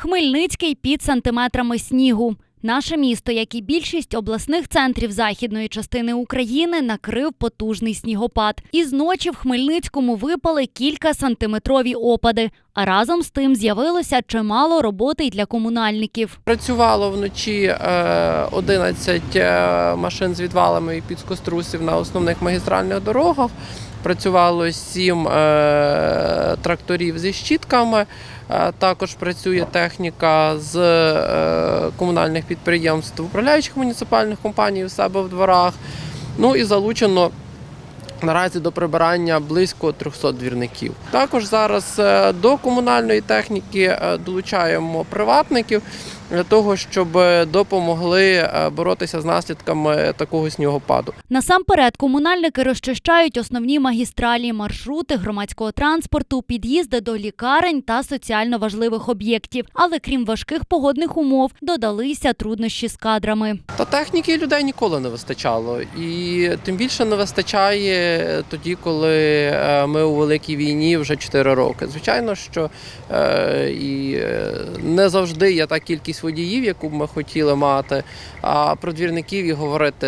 Хмельницький під сантиметрами снігу. Наше місто, як і більшість обласних центрів західної частини України, накрив потужний снігопад. Із ночі в Хмельницькому випали кілька сантиметрові опади. А разом з тим з'явилося чимало роботи й для комунальників. Працювало вночі е, 11 е, машин з відвалами і підскострусів на основних магістральних дорогах. Працювало 7 е, тракторів зі щітками. Е, Також працює техніка з е, комунальних підприємств, управляючих муніципальних компаній у себе в дворах. Ну і залучено Наразі до прибирання близько 300 двірників. Також зараз до комунальної техніки долучаємо приватників для того, щоб е, допомогли е, боротися з наслідками такого снігопаду. Насамперед, комунальники розчищають основні магістралі, маршрути громадського транспорту, під'їзди до лікарень та соціально важливих об'єктів. Але крім важких погодних умов, додалися труднощі з кадрами. Та техніки людей ніколи не вистачало, і тим більше не вистачає тоді, коли е, ми у великій війні вже 4 роки. Звичайно, що і не завжди є та кількість водіїв, яку б ми хотіли мати. А про двірників і говорити,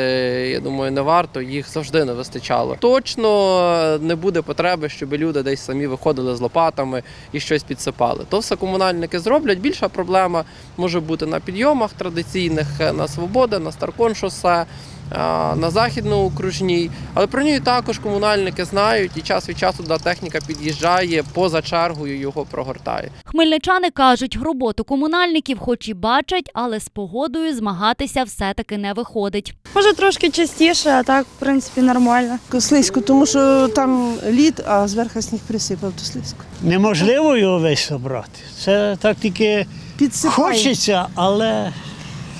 я думаю, не варто. Їх завжди не вистачало. Точно не буде потреби, щоб люди десь самі виходили з лопатами і щось підсипали. То все комунальники зроблять. Більша проблема може бути на підйомах традиційних, на свободи, на Старкон шосе. А, На західно-окружній, але про нього також комунальники знають, і час від часу да, техніка під'їжджає поза чергою, його прогортає. Хмельничани кажуть, роботу комунальників хоч і бачать, але з погодою змагатися все-таки не виходить. Може трошки частіше, а так, в принципі, нормально. Слизько, тому що там лід, а зверху сніг присипав, то слизько. Неможливо його весь собрати. Це так тільки Підсипає, хочеться, але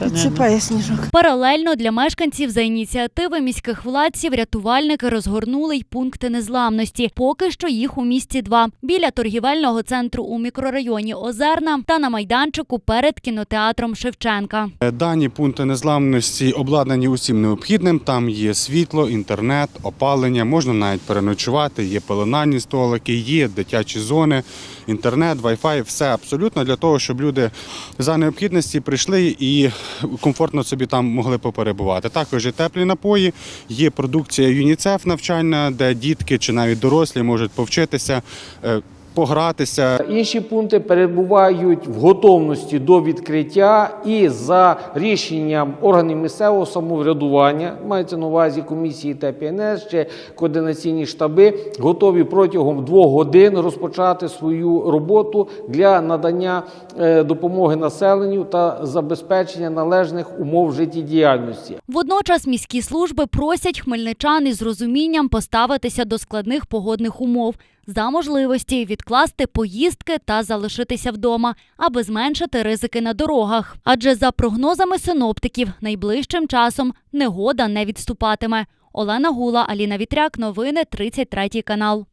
підсипає сніжок. Паралельно для мешканців за ініціативи міських владців рятувальники розгорнули й пункти незламності. Поки що їх у місті два біля торгівельного центру у мікрорайоні Озерна та на майданчику перед кінотеатром Шевченка. Е, Дані пункти незламності обладнані усім необхідним. Там є світло, інтернет, опалення, можна навіть переночувати, є пеленальні столики, є дитячі зони, інтернет, вай-фай, все абсолютно для того, щоб люди за необхідності прийшли і комфортно собі там могли поперебувати. Також є теплі напої, є продукція ЮНІЦЕФ навчальна, де дітки чи навіть дорослі можуть повчитися. Погратися, Інші пункти перебувають в готовності до відкриття і за рішенням органів місцевого самоврядування, мається на увазі комісії та ПНС чи координаційні штаби, готові протягом двох годин розпочати свою роботу для надання е, допомоги населенню та забезпечення належних умов життєдіяльності. Водночас міські служби просять хмельничан із розумінням поставитися до складних погодних умов за можливості відкласти поїздки та залишитися вдома, аби зменшити ризики на дорогах. Адже за прогнозами синоптиків, найближчим часом негода не відступатиме. Олена Гула, Аліна Вітряк, новини 33 канал.